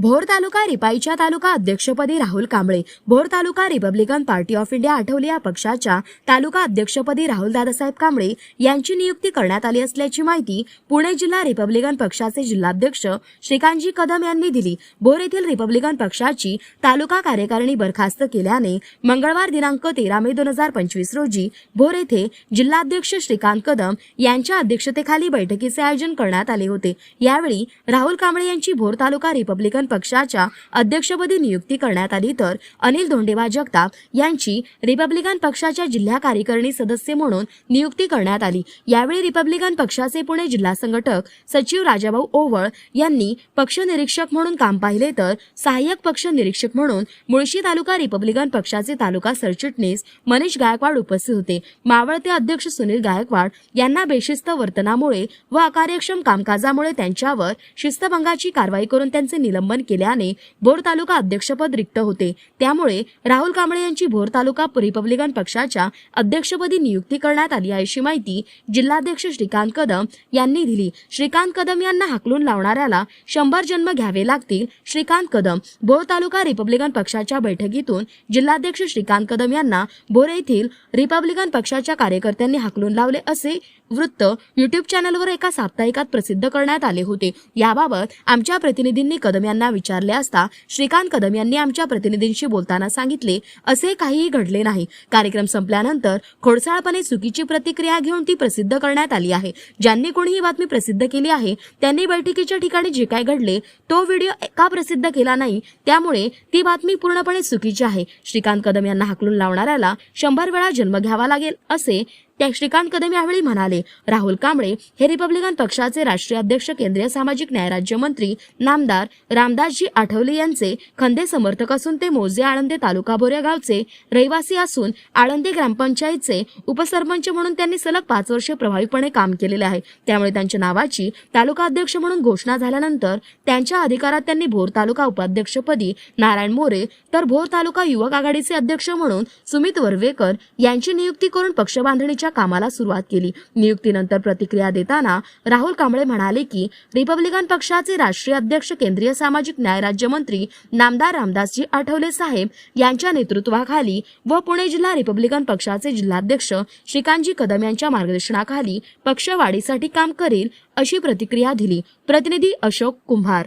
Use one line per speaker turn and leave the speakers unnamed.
भोर तालुका रिपाईच्या तालुका अध्यक्षपदी Rahul Kamble. Bhor taluka Republican Party of India Athawale या पक्षाच्या तालुका अध्यक्षपदी राहुल दादासाहेब कांबळे यांची नियुक्ती करण्यात आली असल्याची माहिती पुणे जिल्हा रिपब्लिकन पक्षाचे जिल्हाध्यक्ष श्रीकांतजी कदम यांनी दिली. भोर येथील रिपब्लिकन पक्षाची तालुका कार्यकारिणी बरखास्त केल्याने मंगळवार दिनांक तेरा मे दोन हजार पंचवीस रोजी भोर येथे जिल्हाध्यक्ष श्रीकांत कदम यांच्या अध्यक्षतेखाली बैठकीचे आयोजन करण्यात आले होते. यावेळी राहुल कांबळे यांची भोर तालुका रिपब्लिकन पक्षाच्या अध्यक्षपदी नियुक्ती करण्यात आली तर अनिल धोंडेबा जगताप यांची रिपब्लिकन पक्षाच्या जिल्हा कार्यकारिणी सदस्य म्हणून नियुक्ती करण्यात आली. यावेळी रिपब्लिकन पक्षाचे पुणे जिल्हा संघटक सचिव राजाभाऊ ओवळ यांनी पक्ष निरीक्षक म्हणून काम पाहिले तर सहाय्यक पक्ष निरीक्षक म्हणून मुळशी तालुका रिपब्लिकन पक्षाचे तालुका सरचिटणीस मनीष गायकवाड उपस्थित होते. मावळते अध्यक्ष सुनील गायकवाड यांना बेशिस्त वर्तनामुळे व अकार्यक्षम कामकाजामुळे त्यांच्यावर शिस्तभंगाची कारवाई करून त्यांचे निलंबन केल्याने भोर तालुका अध्यक्षपद रिक्त होते. त्यामुळे राहुल कांबळे यांची भोर तालुका रिपब्लिकन पक्षाच्या अध्यक्षपदी नियुक्ती करण्यात आली आहे अशी माहिती जिल्हाध्यक्ष श्रीकांत कदम यांनी दिली. श्रीकांत कदम यांना हाकलून लावणाऱ्याला शंभर जन्म घ्यावे लागतील. श्रीकांत कदम भोर तालुका रिपब्लिकन पक्षाच्या बैठकीतून जिल्हाध्यक्ष श्रीकांत कदम यांना भोर येथील रिपब्लिकन पक्षाच्या कार्यकर्त्यांनी हाकलून लावले असे वृत्त युट्यूब चॅनलवर एका साप्ताहिकात प्रसिद्ध करण्यात आले होते. याबाबत आमच्या प्रतिनिधींनी कदम यांना विचारले असता श्रीकांत कदम यांनी आमच्या प्रतिनिधींशी बोलताना सांगितले असे काहीही घडले नाही. कार्यक्रम संपल्यानंतर खोडसाळपणे चुकीची प्रतिक्रिया घेऊन ती प्रसिद्ध करण्यात आली आहे. ज्यांनी कोणी ही बातमी प्रसिद्ध केली आहे त्यांनी बैठकीच्या ठिकाणी जे काय घडले तो व्हिडिओ का प्रसिद्ध केला नाही त्यामुळे ती बातमी पूर्णपणे चुकीची आहे. श्रीकांत कदम यांना हाकलून लावणाऱ्याला शंभर वेळा जन्म घ्यावा लागेल असे त्या श्रीकांत कदम यावेळी म्हणाले राहुल कांबळे हे रिपब्लिकन पक्षाचे राष्ट्रीय अध्यक्ष केंद्रीय सामाजिक न्याय राज्यमंत्री नामदार रामदासजी आठवले यांचे खंदे समर्थक असून ते मोजे आळंदे तालुका बोऱ्या गावचे रहिवासी असून आळंदे ग्रामपंचायतचे उपसरपंच म्हणून त्यांनी सलग पाच वर्षे प्रभावीपणे काम केलेले आहे. त्यामुळे त्यांच्या नावाची तालुका अध्यक्ष म्हणून घोषणा झाल्यानंतर त्यांच्या अधिकारात त्यांनी भोर तालुका उपाध्यक्षपदी नारायण मोरे तर भोर तालुका युवक आघाडीचे अध्यक्ष म्हणून सुमित वर्वेकर यांची नियुक्ती करून पक्ष बांधणीच्या कामाला सुरुवात केली. नियुक्तीनंतर प्रतिक्रिया देताना राहुल कांबळे म्हणाले की रिपब्लिकन पक्षाचे राष्ट्रीय अध्यक्ष केंद्रीय सामाजिक न्याय राज्यमंत्री नामदार रामदासजी आठवले साहेब यांच्या नेतृत्वाखाली व पुणे जिल्हा रिपब्लिकन पक्षाचे जिल्हाध्यक्ष श्रीकांतजी कदम यांच्या मार्गदर्शनाखाली पक्षवाढीसाठी काम करेल अशी प्रतिक्रिया दिली. प्रतिनिधी अशोक कुंभार.